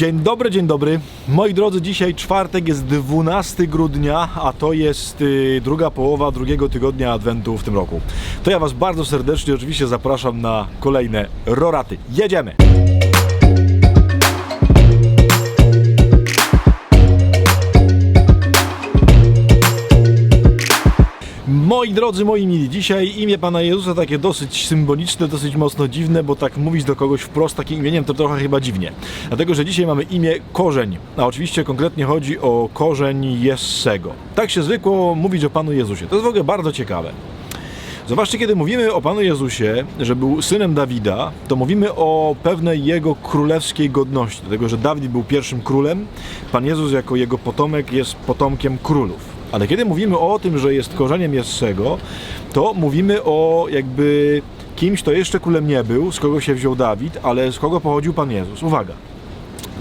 Dzień dobry, dzień dobry. Moi drodzy, dzisiaj czwartek jest 12 grudnia, a to jest y, druga połowa drugiego tygodnia Adwentu w tym roku. To ja Was bardzo serdecznie oczywiście zapraszam na kolejne roraty. Jedziemy! Moi drodzy, moi mili, dzisiaj imię Pana Jezusa takie dosyć symboliczne, dosyć mocno dziwne, bo tak mówić do kogoś wprost takim imieniem to trochę chyba dziwnie. Dlatego, że dzisiaj mamy imię Korzeń, a oczywiście konkretnie chodzi o korzeń Jessego. Tak się zwykło mówić o Panu Jezusie. To jest w ogóle bardzo ciekawe. Zobaczcie, kiedy mówimy o Panu Jezusie, że był synem Dawida, to mówimy o pewnej jego królewskiej godności, dlatego że Dawid był pierwszym królem, Pan Jezus jako jego potomek jest potomkiem królów. Ale kiedy mówimy o tym, że jest korzeniem Jessego, to mówimy o jakby kimś, kto jeszcze królem nie był, z kogo się wziął Dawid, ale z kogo pochodził Pan Jezus. Uwaga,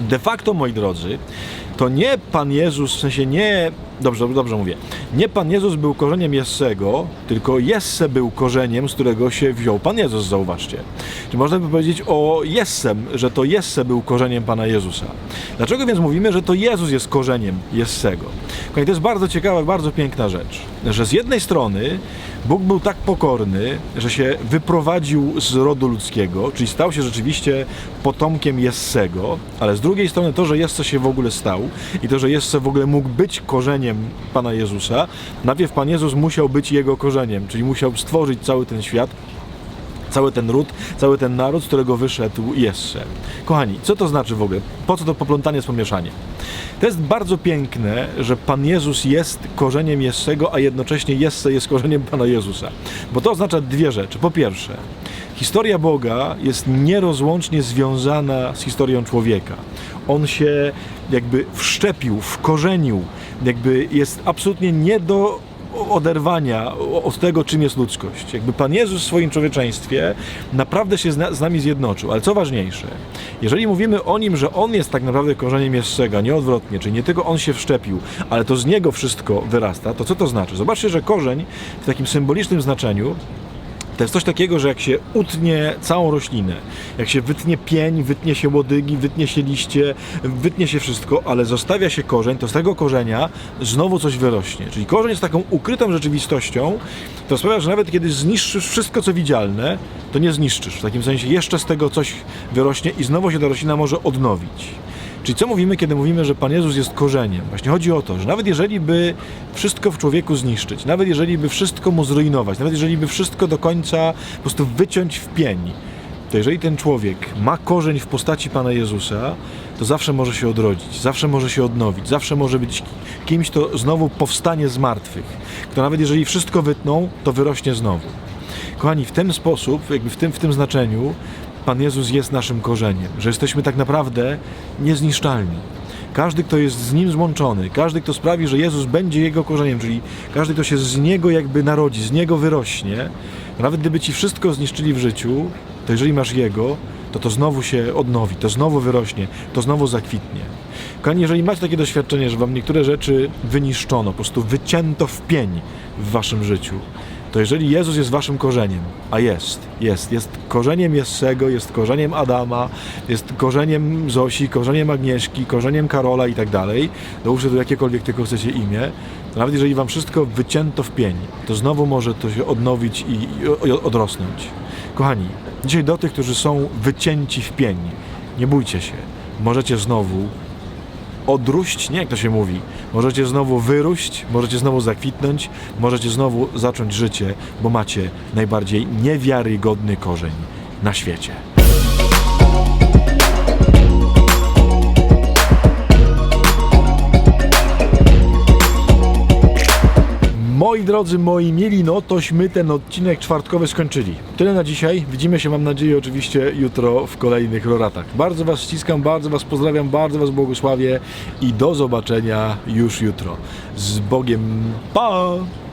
de facto, moi drodzy, to nie Pan Jezus, w sensie nie, dobrze, dobrze mówię, nie Pan Jezus był korzeniem Jessego, tylko Jesse był korzeniem, z którego się wziął Pan Jezus, zauważcie. Czy można by powiedzieć o Jessem, że to Jesse był korzeniem Pana Jezusa. Dlaczego więc mówimy, że to Jezus jest korzeniem Jessego? Kochani, to jest bardzo ciekawa, bardzo piękna rzecz, że z jednej strony Bóg był tak pokorny, że się wyprowadził z rodu ludzkiego, czyli stał się rzeczywiście potomkiem Jessego, ale z drugiej strony to, że Jesse się w ogóle stał i to, że Jesse w ogóle mógł być korzeniem Pana Jezusa, najpierw Pan Jezus musiał być jego korzeniem, czyli musiał stworzyć cały ten świat, cały ten ród, cały ten naród, z którego wyszedł Jesse. Kochani, co to znaczy w ogóle? Po co to poplątanie z pomieszanie? To jest bardzo piękne, że Pan Jezus jest korzeniem Jessego, a jednocześnie Jesse jest korzeniem Pana Jezusa. Bo to oznacza dwie rzeczy. Po pierwsze, historia Boga jest nierozłącznie związana z historią człowieka. On się jakby wszczepił, wkorzenił, jakby jest absolutnie nie do oderwania od tego, czym jest ludzkość. Jakby Pan Jezus w swoim człowieczeństwie naprawdę się z, na, z nami zjednoczył. Ale co ważniejsze, jeżeli mówimy o Nim, że On jest tak naprawdę korzeniem Jessego, nie odwrotnie, czyli nie tylko On się wszczepił, ale to z Niego wszystko wyrasta, to co to znaczy? Zobaczcie, że korzeń w takim symbolicznym znaczeniu to jest coś takiego, że jak się utnie całą roślinę, jak się wytnie pień, wytnie się łodygi, wytnie się liście, wytnie się wszystko, ale zostawia się korzeń, to z tego korzenia znowu coś wyrośnie. Czyli korzeń jest taką ukrytą rzeczywistością, to sprawia, że nawet kiedy zniszczysz wszystko, co widzialne, to nie zniszczysz. W takim sensie jeszcze z tego coś wyrośnie i znowu się ta roślina może odnowić. Czyli co mówimy, kiedy mówimy, że Pan Jezus jest korzeniem? Właśnie chodzi o to, że nawet jeżeli by wszystko w człowieku zniszczyć, nawet jeżeli by wszystko mu zrujnować, nawet jeżeli by wszystko do końca po prostu wyciąć w pień, to jeżeli ten człowiek ma korzeń w postaci Pana Jezusa, to zawsze może się odrodzić, zawsze może się odnowić, zawsze może być kimś, kto znowu powstanie z martwych, kto nawet jeżeli wszystko wytną, to wyrośnie znowu. Kochani, w ten sposób, jakby w tym, w tym znaczeniu, Pan Jezus jest naszym korzeniem, że jesteśmy tak naprawdę niezniszczalni. Każdy, kto jest z Nim złączony, każdy, kto sprawi, że Jezus będzie Jego korzeniem, czyli każdy, kto się z Niego jakby narodzi, z Niego wyrośnie, nawet gdyby Ci wszystko zniszczyli w życiu, to jeżeli masz Jego, to to znowu się odnowi, to znowu wyrośnie, to znowu zakwitnie. Kochani, jeżeli macie takie doświadczenie, że Wam niektóre rzeczy wyniszczono, po prostu wycięto w pień w Waszym życiu, to jeżeli Jezus jest waszym korzeniem, a jest, jest, jest korzeniem Jessego, jest korzeniem Adama, jest korzeniem Zosi, korzeniem Agnieszki, korzeniem Karola i tak dalej, dołóżcie do jakiekolwiek tylko chcecie imię, to nawet jeżeli wam wszystko wycięto w pień, to znowu może to się odnowić i, i odrosnąć. Kochani, dzisiaj do tych, którzy są wycięci w pień, nie bójcie się, możecie znowu odróść, nie jak to się mówi. Możecie znowu wyróść, możecie znowu zakwitnąć, możecie znowu zacząć życie, bo macie najbardziej niewiarygodny korzeń na świecie. Moi drodzy, moi mieli, no tośmy ten odcinek czwartkowy skończyli. Tyle na dzisiaj. Widzimy się, mam nadzieję, oczywiście jutro w kolejnych roratach. Bardzo Was ściskam, bardzo Was pozdrawiam, bardzo Was błogosławię i do zobaczenia już jutro. Z Bogiem, pa!